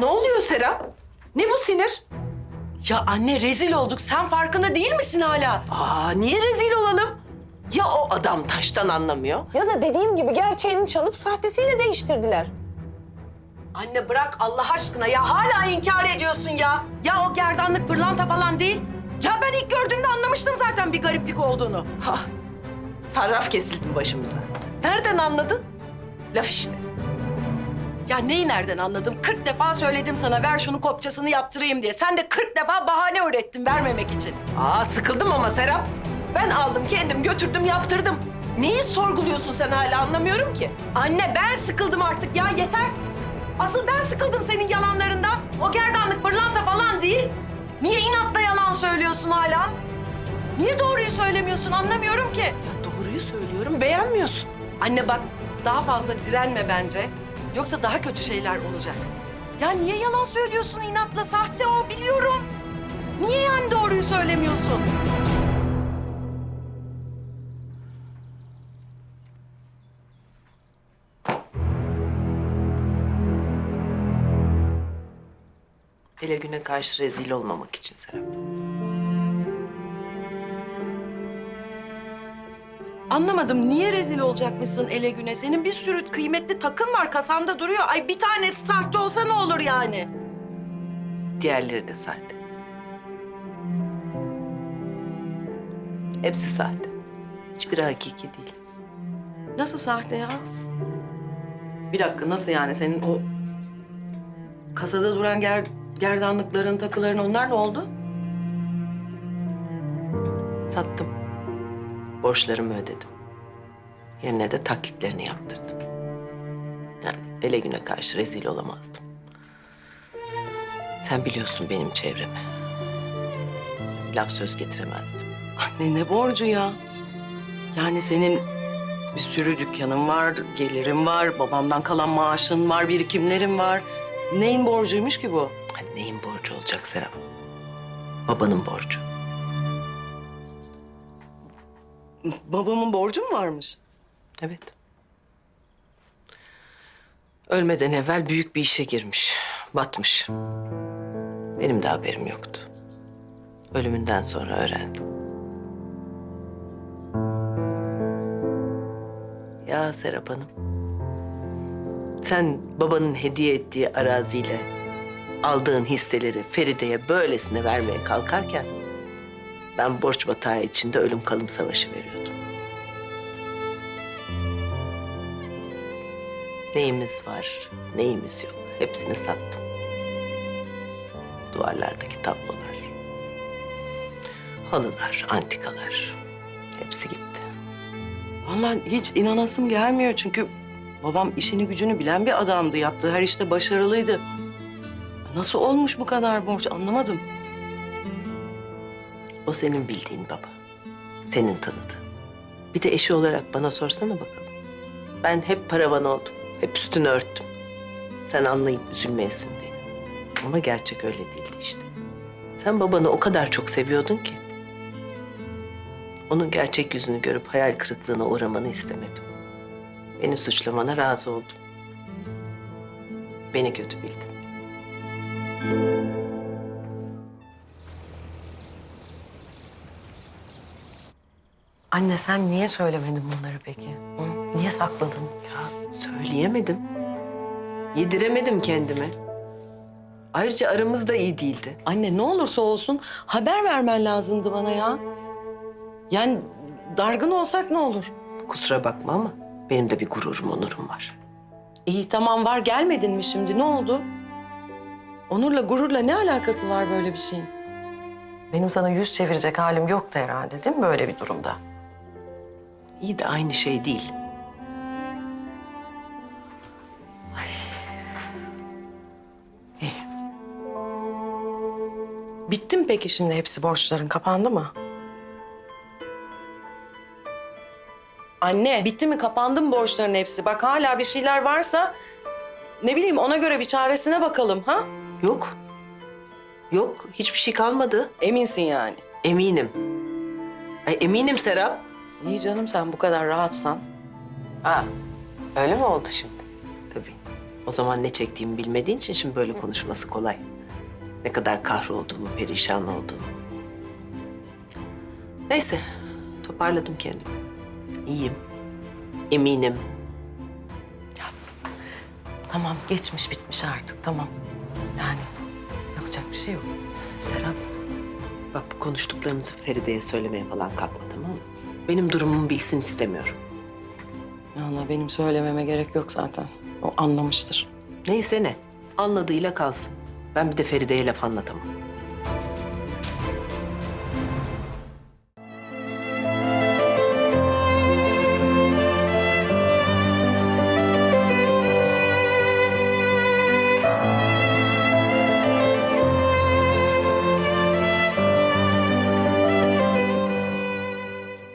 ne oluyor Serap? Ne bu sinir? Ya anne rezil olduk. Sen farkında değil misin hala? Aa niye rezil olalım? Ya o adam taştan anlamıyor? Ya da dediğim gibi gerçeğini çalıp sahtesiyle değiştirdiler. Anne bırak Allah aşkına ya. Hala inkar ediyorsun ya. Ya o gerdanlık pırlanta falan değil. Ya ben ilk gördüğümde anlamıştım zaten bir gariplik olduğunu. Ha, sarraf kesildi başımıza. Nereden anladın? Laf işte. Ya neyi nereden anladım? 40 defa söyledim sana ver şunu kopçasını yaptırayım diye. Sen de 40 defa bahane ürettin vermemek için. Aa sıkıldım ama Serap. Ben aldım kendim götürdüm yaptırdım. Neyi sorguluyorsun sen hala anlamıyorum ki. Anne ben sıkıldım artık ya yeter. Asıl ben sıkıldım senin yalanlarından. O gerdanlık pırlanta falan değil. Niye inatla yalan söylüyorsun hala? Niye doğruyu söylemiyorsun anlamıyorum ki. Ya doğruyu söylüyorum beğenmiyorsun. Anne bak daha fazla direnme bence. Yoksa daha kötü şeyler olacak. Ya niye yalan söylüyorsun inatla? Sahte o biliyorum. Niye yani doğruyu söylemiyorsun? Hele güne karşı rezil olmamak için Serap. Anlamadım. Niye rezil olacakmışsın ele güne? Senin bir sürü kıymetli takın var kasanda duruyor. Ay bir tanesi sahte olsa ne olur yani? Diğerleri de sahte. Hepsi sahte. Hiçbiri hakiki değil. Nasıl sahte ya? Bir dakika nasıl yani? Senin o kasada duran ger gerdanlıkların, takıların onlar ne oldu? Sattım. Borçlarımı ödedim. Yerine de taklitlerini yaptırdım. Yani ele güne karşı rezil olamazdım. Sen biliyorsun benim çevremi. Laf söz getiremezdim. Anne ne borcu ya? Yani senin bir sürü dükkanın var, gelirin var, babamdan kalan maaşın var, birikimlerin var. Neyin borcuymuş ki bu? Hani neyin borcu olacak Serap? Babanın borcu. Babamın borcu mu varmış? Evet. Ölmeden evvel büyük bir işe girmiş. Batmış. Benim de haberim yoktu. Ölümünden sonra öğrendim. Ya Serap Hanım. Sen babanın hediye ettiği araziyle aldığın hisseleri Feride'ye böylesine vermeye kalkarken ben borç batağı içinde ölüm kalım savaşı veriyordum. Neyimiz var, neyimiz yok. Hepsini sattım. Duvarlardaki tablolar, halılar, antikalar. Hepsi gitti. Vallahi hiç inanasım gelmiyor çünkü babam işini gücünü bilen bir adamdı. Yaptığı her işte başarılıydı. Nasıl olmuş bu kadar borç anlamadım. O senin bildiğin baba. Senin tanıdığın. Bir de eşi olarak bana sorsana bakalım. Ben hep paravan oldum. Hep üstünü örttüm. Sen anlayıp üzülmeyesin diye. Ama gerçek öyle değildi işte. Sen babanı o kadar çok seviyordun ki. Onun gerçek yüzünü görüp hayal kırıklığına uğramanı istemedim. Beni suçlamana razı oldum. Beni kötü bildin. Anne sen niye söylemedin bunları peki? Hı? Niye sakladın? Ya söyleyemedim. Yediremedim kendime. Ayrıca aramız da iyi değildi. Anne ne olursa olsun haber vermen lazımdı bana ya. Yani dargın olsak ne olur? Kusura bakma ama benim de bir gururum, onurum var. İyi tamam var gelmedin mi şimdi ne oldu? Onurla gururla ne alakası var böyle bir şeyin? Benim sana yüz çevirecek halim yoktu herhalde değil mi böyle bir durumda? İyi de aynı şey değil. Bitti mi peki şimdi hepsi borçların kapandı mı? Anne bitti mi kapandı mı borçların hepsi? Bak hala bir şeyler varsa ne bileyim ona göre bir çaresine bakalım ha? Yok. Yok, hiçbir şey kalmadı. Eminsin yani. Eminim. Ay eminim Serap. İyi canım sen bu kadar rahatsan. Ha, öyle mi oldu şimdi? Tabii. O zaman ne çektiğimi bilmediğin için şimdi böyle konuşması kolay. Ne kadar kahrolduğumu, perişan olduğumu. Neyse, toparladım kendimi. İyiyim, eminim. Tamam geçmiş bitmiş artık tamam. Yani yapacak bir şey yok. Serap, bak bu konuştuklarımızı Feride'ye söylemeye falan kalkma tamam mı? Benim durumumu bilsin istemiyorum. Valla benim söylememe gerek yok zaten. O anlamıştır. Neyse ne, anladığıyla kalsın. Ben bir de Feride'ye laf anlatamam.